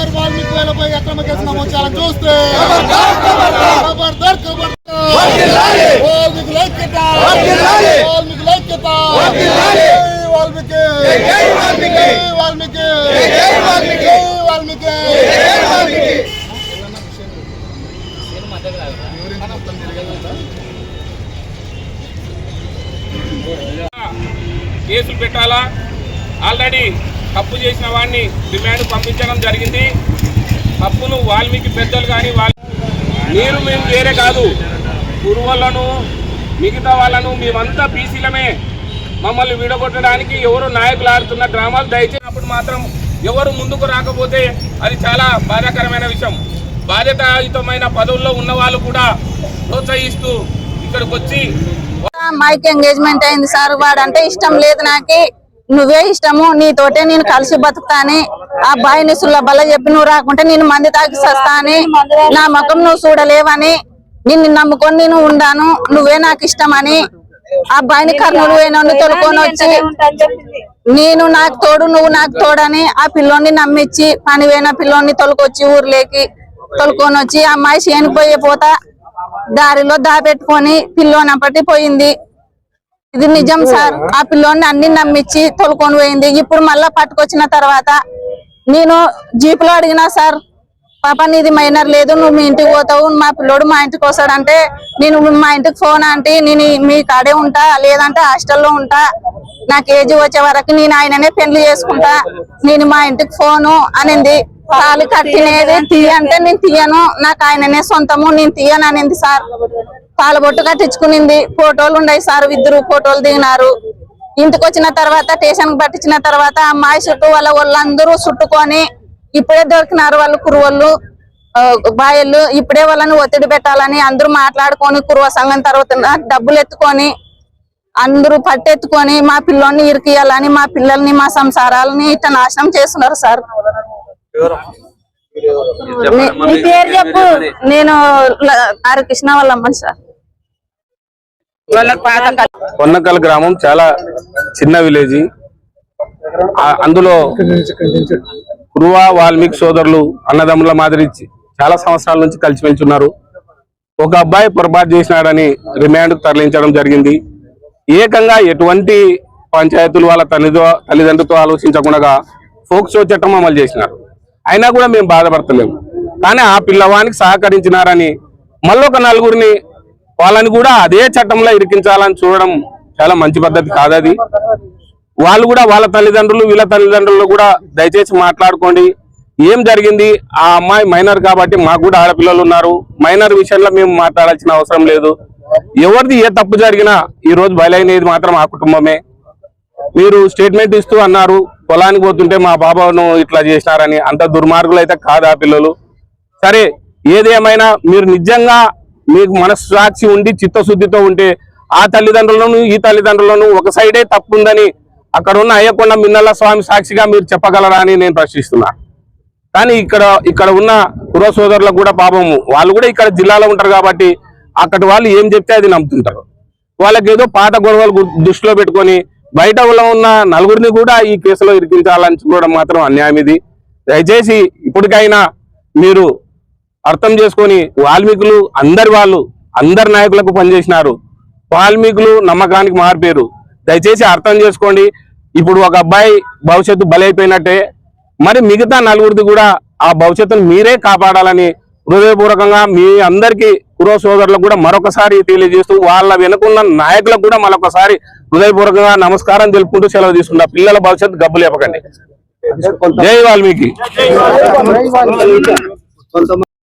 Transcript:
సోమవారి వాల్మీకులపై అక్రమ కేసు నమోదు చేయాలని చూస్తే వాల్మీకి లైక్యత. వాల్మీకి లైక్యత. వాల్మీకి. వాల్మీకి. వాల్మీకి. కేసులు పెట్టాలా? ఆల్రెడీ తప్పు చేసిన వాడిని డిమాండ్ పంపించడం జరిగింది. తప్పును వాల్మీకి పెద్దలు కానీ వాళ్ళు మీరు మేము వేరే కాదు. గురువులను మిగతా వాళ్ళను మేమంతా బీసీలమే. మమ్మల్ని విడగొట్టడానికి ఎవరు నాయకులు ఆడుతున్న డ్రామాలు దయచేసినప్పుడు మాత్రం ఎవరు ముందుకు రాకపోతే అది చాలా బాధాకరమైన విషయం. బాధ్యతాయుతమైన పదవుల్లో ఉన్న వాళ్ళు కూడా ప్రోత్సహిస్తూ ఇక్కడికి వచ్చి మైక్ ఎంగేజ్మెంట్ అయింది సార్ వాడంటే ఇష్టం లేదు నాకు. నువ్వే ఇష్టము నీతోటే నేను కలిసి బతుకుతాని. ఆ అబ్బాయిని సుల్లబల్ల చెప్పి నువ్వు రాకుంటే నేను మంది తాగి సస్తా అని నా ముఖం నువ్వు చూడలేవని నిన్ను నమ్ముకొని నేను ఉండాను. నువ్వే నాకు ఇష్టమని. ఆ అబ్బాయిని కర్నూలు పోయిన తొలుకొని వచ్చి నేను నాకు తోడు నువ్వు నాకు తోడని ఆ పిల్లోని నమ్మించి పని పోయిన పిల్లోని తొలకొచ్చి ఊర్లోకి తొలుకొని వచ్చి ఆ అమ్మాయి చేనిపోయే పోతా దారిలో దాపెట్టుకొని పిల్లోనప్పటి పోయింది. ఇది నిజం సార్. ఆ పిల్లోని అన్ని నమ్మించి తొలుకొని పోయింది. ఇప్పుడు మళ్ళా పట్టుకొచ్చిన తర్వాత నేను జీపులో అడిగినా సార్ పాప నీది మైనర్ లేదు నువ్వు మీ ఇంటికి పోతావు మా పిల్లోడు మా ఇంటికి వస్తాడంటే నేను మా ఇంటికి ఫోన్ అంటే నేను మీ కాడే ఉంటా లేదంటే హాస్టల్లో ఉంటా. నాకు ఏజ్ వచ్చే వరకు నేను ఆయననే పెళ్ళి చేసుకుంటా. నేను మా ఇంటికి ఫోను అనింది. తాళి కట్టినది తీయ అంటే నేను తీయను. నాకు ఆయననే సొంతము నేను తీయను అనింది సార్ తాళబొట్టు కట్టించుకునింది. ఫోటోలు ఉన్నాయి సార్ ఇద్దరు ఫోటోలు దిగినారు. ఇంటికి వచ్చిన తర్వాత స్టేషన్ పట్టించిన తర్వాత అమ్మాయి చుట్టూ వాళ్ళ వాళ్ళందరూ చుట్టుకొని ఇప్పుడే దొరికినారు వాళ్ళు కురువళ్ళు బాయళ్ళు. ఇప్పుడే వాళ్ళని ఒత్తిడి పెట్టాలని అందరూ మాట్లాడుకొని కురువ సంఘం తర్వాత డబ్బులు ఎత్తుకొని అందరూ పట్టెత్తుకొని మా పిల్లోని ఇరికియాలని మా పిల్లల్ని మా సంసారాలని ఇట్లా నాశనం చేస్తున్నారు సార్. నీ- నీ పేరు చెప్పు. నేను వాళ్ళ అమ్మని సార్. పొన్నకల్ గ్రామం చాలా చిన్న విలేజ్. అందులో కురువ వాల్మీకి సోదరులు అన్నదమ్ముల మాదిరి చాలా సంవత్సరాల నుంచి కలిసిమెలిసి ఉన్నారు ఒక అబ్బాయి పొరపాటు చేసినాడని రిమాండ్ తరలించడం జరిగింది. ఏకంగా ఎటువంటి పంచాయతీలు వాళ్ళ తల్లిదో తల్లిదండ్రులతో ఆలోచించకుండా ఫోక్సో చట్టం అమలు చేసినారు. అయినా కూడా మేము బాధపడతలేము. కానీ ఆ పిల్లవానికి సహకరించినారని మళ్ళొక నలుగురిని వాళ్ళని కూడా అదే చట్టంలో ఇరికించాలని చూడడం చాలా మంచి పద్ధతి కాదది వాళ్ళు కూడా వాళ్ళ తల్లిదండ్రులు వీళ్ళ తల్లిదండ్రులు కూడా దయచేసి మాట్లాడుకోండి. ఏం జరిగింది? ఆ అమ్మాయి మైనర్ కాబట్టి మాకు కూడా ఆడపిల్లలు ఉన్నారు. మైనర్ విషయంలో మేము మాట్లాడాల్సిన అవసరం లేదు. ఎవరిది ఏ తప్పు జరిగినా ఈరోజు బయలైనది మాత్రం ఆ కుటుంబమే. మీరు స్టేట్మెంట్ ఇస్తూ అన్నారు. పొలానికి పోతుంటే మా బాబాను ఇట్లా చేసినారని అంత దుర్మార్గులు అయితే కాదు ఆ పిల్లలు. సరే ఏదేమైనా మీరు నిజంగా మీకు మనస్సాక్షి ఉండి చిత్తశుద్ధితో ఉంటే ఆ తల్లిదండ్రులను ఈ తల్లిదండ్రులను ఒక సైడే తప్పు ఉందని అక్కడ ఉన్న అయ్యకొండ మిన్నల్ల స్వామి సాక్షిగా మీరు చెప్పగలరా అని నేను ప్రశ్నిస్తున్నా. కానీ ఇక్కడ ఇక్కడ ఉన్న పుర సోదరులకు కూడా పాపము వాళ్ళు కూడా ఇక్కడ జిల్లాలో ఉంటారు కాబట్టి అక్కడి వాళ్ళు ఏం చెప్తే అది నమ్ముతుంటారు. వాళ్ళకి ఏదో పాత గొడవలు దృష్టిలో పెట్టుకొని బయట ఉన్న ఉన్న నలుగురిని కూడా ఈ కేసులో ఇరికించాలని చూడడం మాత్రం అన్యాయం ఇది. దయచేసి ఇప్పటికైనా మీరు అర్థం చేసుకొని వాల్మీకులు అందరి వాళ్ళు అందరి నాయకులకు పనిచేసినారు. వాల్మీకులు నమ్మకానికి మారిపోయారు. దయచేసి అర్థం చేసుకోండి. ఇప్పుడు ఒక అబ్బాయి భవిష్యత్తు బలైపోయినట్టే మరి మిగతా నలుగురిది కూడా ఆ భవిష్యత్తును మీరే కాపాడాలని హృదయపూర్వకంగా మీ అందరికీ కురో సోదరులకు కూడా మరొకసారి తెలియజేస్తూ వాళ్ళ వెనుకున్న నాయకులకు కూడా మరొకసారి హృదయపూర్వకంగా నమస్కారం తెలుపుకుంటూ సెలవు తీసుకుంటా. పిల్లల భవిష్యత్తు గబ్బు లేపకండి జై వాల్మీకి.